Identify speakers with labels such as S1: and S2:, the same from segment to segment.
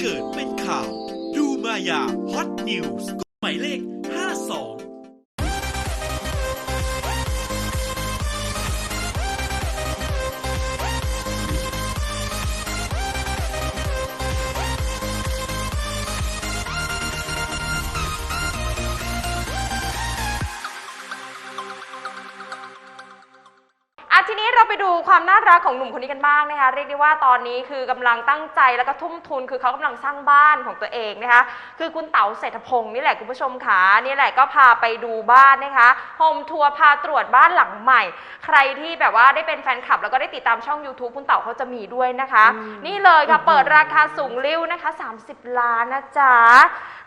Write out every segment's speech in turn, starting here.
S1: เกิดเป็นข่าว ดูมายาฮอตนิวส์หมายเลข 52
S2: ทีนี้เราไปดูความน่ารักของหนุ่มคนนี้กันบ้างนะคะ เรียกได้ว่าตอนนี้คือกำลังตั้งใจแล้วก็ทุ่มทุน คือเขากำลังสร้างบ้านของตัวเองนะคะ คือคุณเต๋าเศรษฐพงศ์นี่แหละคุณผู้ชมค่ะนี่แหละก็พาไปดูบ้านนะคะโฮมทัวร์พาตรวจบ้านหลังใหม่ ใครที่แบบว่าได้เป็นแฟนคลับ แล้วก็ได้ติดตามช่อง YouTube คุณเต๋าเขาจะมีด้วยนะคะ นี่เลยค่ะเปิดราคาสูงริ้วนะคะ 30 ล้านนะจ๊ะ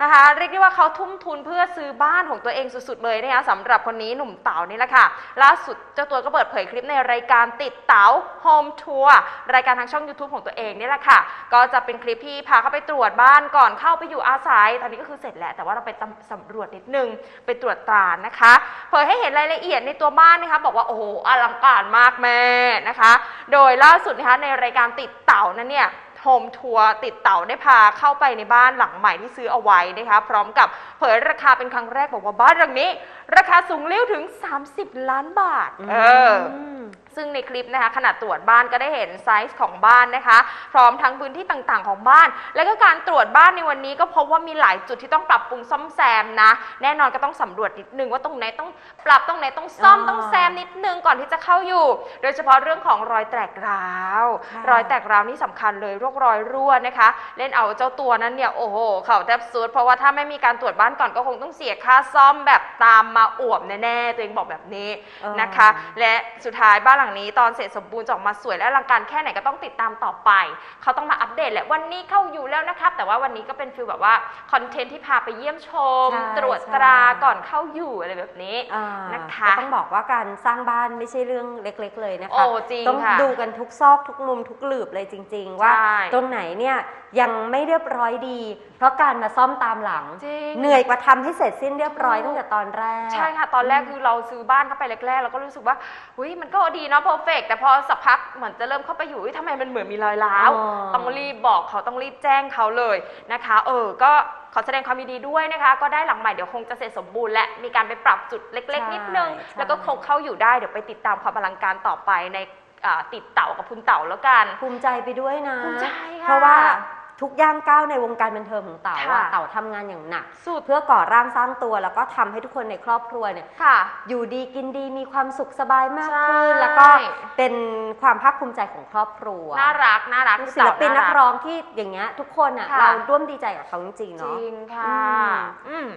S2: นะคะ เรียกได้ว่าเขาทุ่มทุนเพื่อซื้อบ้านของตัวเองสุดๆเลยนะคะสำหรับคนนี้หนุ่มเต๋านี่แหละค่ะล่าสุดเจ้าตัวก็เปิดเผยคลิปในรายการติดเต๋าโฮมทัวร์รายการทางช่อง YouTube ของตัวเองนี่แหละค่ะ ก็จะเป็นคลิปที่พาเข้าไปตรวจบ้านก่อนเข้าไปอยู่อาศัย ตอนนี้ก็คือเสร็จแล้วแต่ว่าเราไปตำสำรวจนิดนึงไปตรวจตรานะคะเผยให้เห็นรายละเอียดในตัวบ้านนะคะบอกว่าโอ้โหอลังการมากแม่นะคะ โดยล่าสุดนะคะในรายการติดเต่านั้นเนี่ยโฮมทัวร์ติดเต่าได้พาเข้าไปในบ้านหลังใหม่ที่ซื้อเอาไว้นะคะพร้อมกับเผยราคาเป็นครั้งแรกบอกว่าบ้านหลังนี้ ราคาสูงเลี้ยวถึง 30 ล้านบาท เออ
S3: ม
S2: ซึ่งในคลิปนะคะขณะตรวจบ้านก็ได้เห็นไซส์ของบ้านนะคะ พร้อมทั้งพื้นที่ต่างๆของบ้าน แล้วก็การตรวจบ้านในวันนี้ก็พบว่ามีหลายจุดที่ต้องปรับปรุงซ่อมแซมนะ แน่นอนก็ต้องสำรวจนิดนึงว่าตรงไหนต้องปรับตรงไหนต้องซ่อม
S3: อ๋อ
S2: ต้องแซมนิดนึงก่อนที่จะเข้าอยู่ โดยเฉพาะเรื่องของรอยแตกร้าว
S3: ค่ะ
S2: รอยแตกร้าวนี่สำคัญเลยโรครอยรั่วนะคะ เล่นเอาเจ้าตัวนั้นเนี่ยโอ้โหเขาแทบสุดเพราะว่าถ้าไม่มีการตรวจบ้านก่อนก็คงต้องเสียค่าซ่อมแบบตามมาอวบแน่ๆตัวเองบอกแบบนี้
S3: เออ
S2: นะคะ และสุดท้ายบ้านหลังนี้ตอนเสร็จสมบูรณ์จะออกมาสวยและอลังการแค่ไหนก็ต้องติดตามต่อไป เขาต้องมาอัปเดตแหละวันนี้เข้าอยู่แล้วนะครับ แต่ว่าวันนี้ก็เป็นฟิลแบบว่าคอนเทนต์ที่พาไปเยี่ยมชม
S3: ใช่
S2: ตรวจ
S3: ใช่
S2: ตราก่อนเข้าอยู่อะไรแบบนี้
S3: อ่า
S2: นะคะ
S3: ก็ต้องบอกว่าการสร้างบ้านไม่ใช่เรื่องเล็กๆเลยนะคะ
S2: โอ้จริง
S3: ต้อง
S2: ค่ะ
S3: ดูกันทุกซอกทุกมุมทุกหลืบเลยจริง ๆ ว่า
S2: ใช่
S3: ตรงไหนเนี่ย ยังไม่เรียบร้อยดี เพราะการมาซ่อมตามหลัง
S2: จริง
S3: เหนื่อยกว่าทำให้เสร็จสิ้นเรียบร้อยตั้งแต่ตอนแรก
S2: ใช่ค่ะ ตอนแรกคือเราซื้อบ้านเข้าไปแรกๆเราก็รู้สึกว่าเฮ้ยมันก็ดีเนาะเพอร์เฟกแต่พอสักพักเหมือนจะเริ่มเข้าไปอยู่เฮ้ยทำไมมันเหมือนมีรอยร้าว
S3: อ๋อ
S2: ต้องรีบบอกเขาต้องรีบแจ้งเขาเลยนะคะ เออ ก็ขอแสดงความยินดีด้วยนะคะ ก็ได้หลังใหม่เดี๋ยวคงจะเสร็จสมบูรณ์และมีการไปปรับจุดเล็ก ๆ นิดนึง
S3: ใช่
S2: แล้วก็คงเข้าอยู่ได้เดี๋ยวไปติดตามความอลังการต่อไปในอ่าติดเต่ากับคุณเต่าแล้วกัน
S3: ภูมิใจไปด้วยนะ
S2: ภูมิใจค่ะ
S3: เพราะว่า ทุกย่างก้าวในวงการบันเทิงของเต๋า
S2: ค่ะ
S3: อะเต๋าทำงานอย่างหนัก
S2: สุด
S3: เพื่อก่อร่างสร้างตัวแล้วก็ทำให้ทุกคนในครอบครัวเนี่ย
S2: ค่ะ
S3: อยู่ดีกินดีมีความสุขสบายมาก
S2: ใช่
S3: ขึ้นแล้วก็เป็นความภาคภูมิใจของครอบครัว
S2: น่ารัก น่ารัก
S3: ศิลปินานัก
S2: ก
S3: ร้องที่อย่างเงี้ยทุกคนอะ
S2: ค่ะ
S3: เราร่วมดีใจกับเขาจริงๆ
S2: จ
S3: เนาะ
S2: ริงค่ะ
S3: อืม
S2: อืม